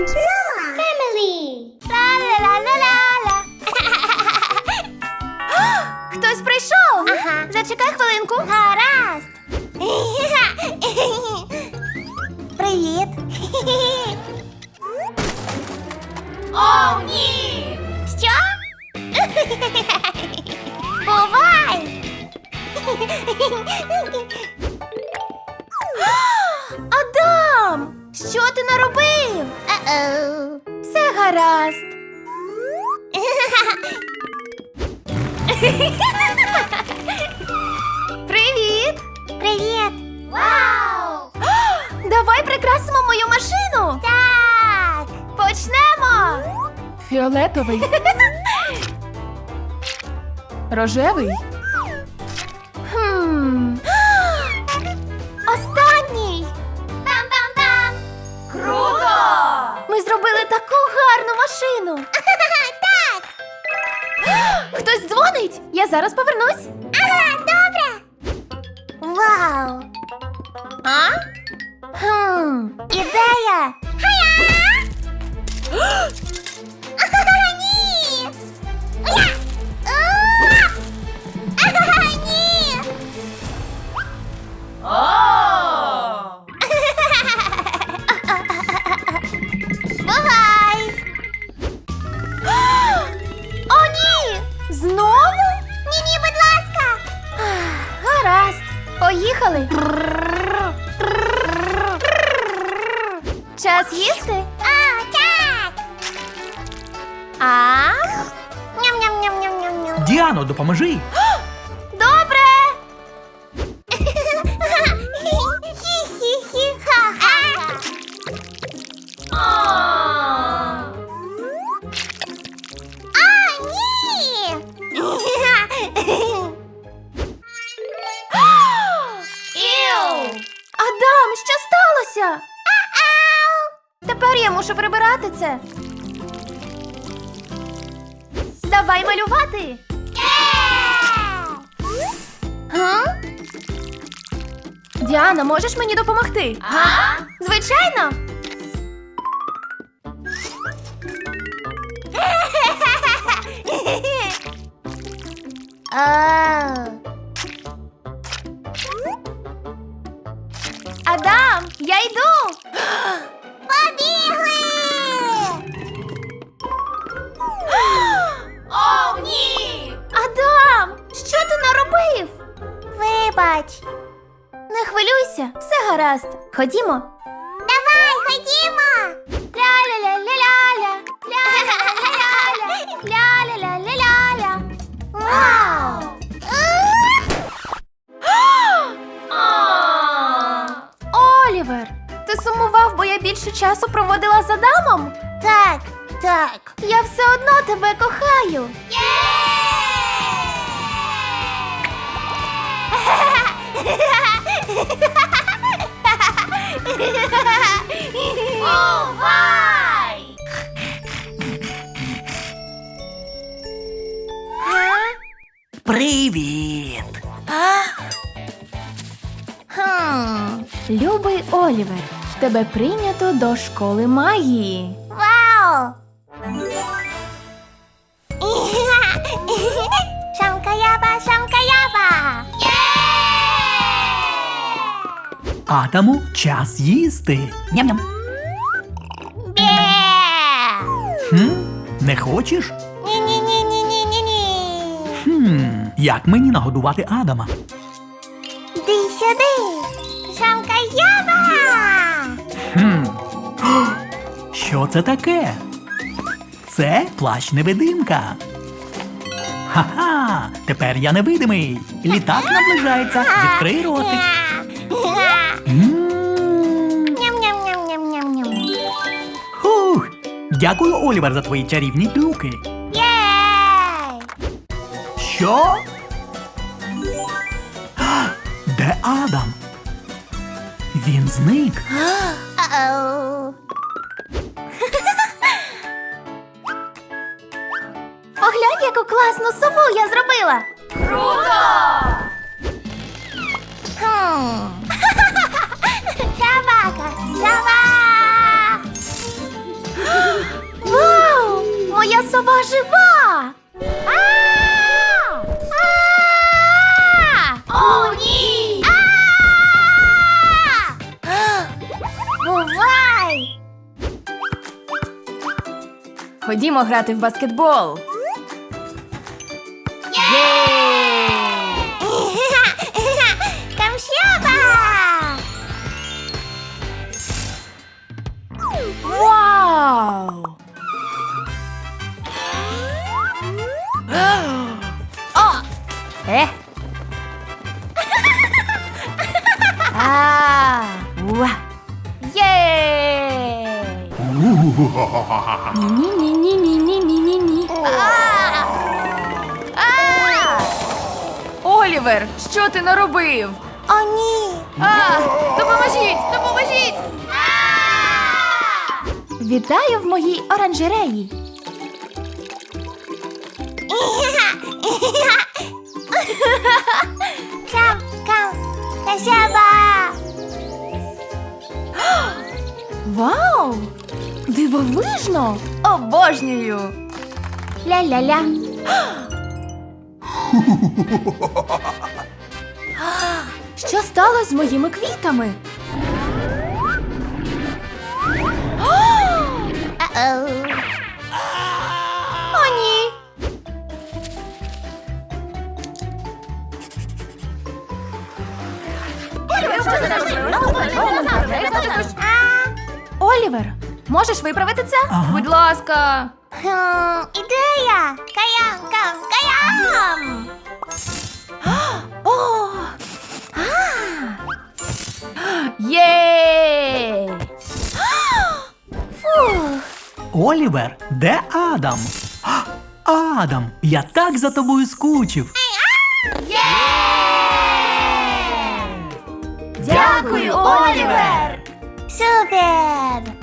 Family. Ла-ла-ла-ла-ла-ла. Хтось прийшов. Ага. Зачекай хвилинку. Гаразд. Привіт. О, ні! Все гаразд. Привіт! Привіт! Вау! Давай прикрасимо мою машину. Так! Почнемо. Фіолетовий. Рожевий. Машину. Так! Хтось дзвонить. Я зараз повернусь. Ага, добре! Вау! А? Хм. Ідея! Хая! Знову? Ні-ні, будь ласка! Гаразд. Поїхали. Час їсти? А, так! А? Ням-ням-ням-ням-ням-ням. Діано, допоможи. мушу це. Давай малювати. Га? Діана, можеш мені допомогти? А? Звичайно. Адам, я йду. гаразд. Ходімо. Давай, ходімо! Ля-ля-ля-ля-ля-ля. Ля-ля-ля-ля-ля. Ля-ля-ля-ля-ля. Вау! Олівер, ти сумував, бо я більше часу проводила з Адамом? Так, так. Я все одно тебе кохаю. Бувай! Привіт. Хм. Любий Олівер, тебе прийнято до школи магії. Адаму час їсти. Ням-ням. Хм? Не хочеш? Ні-ні-ні-ні-ні-ні. Хм, як мені нагодувати Адама? Йди сюди! Шамкаяба! Хм. Що це таке? Це плащ невидимка. Ха-ха! Тепер я невидимий. Літак наближається. Відкрий ротик. Дякую, Олівер, за твої чарівні трюки. Єй! Що? А, Де Адам? Він зник. Ау. Поглянь, яку класну сову я зробила. Хм. Собака, сова! Сова жива! О, ні! Бувай! Ходімо грати в баскетбол. Ні-ні-ні-ні-ні-ні-ні-ні. А! А! Олівер, що ти наробив? О, ні! А! Допоможіть! Допоможіть! Вітаю в моїй оранжереї. Кам, Дивовижно! Обожнюю! Ля-ля-ля. Що сталося з моїми квітами? О, ні! Олівер, Можеш виправити це? Ага. Будь ласка. Ідея! Каям, кам, каям! О! Єй! Олівер, де Адам? Адам, я так за тобою скучив. Дякую, Олівер! Супер!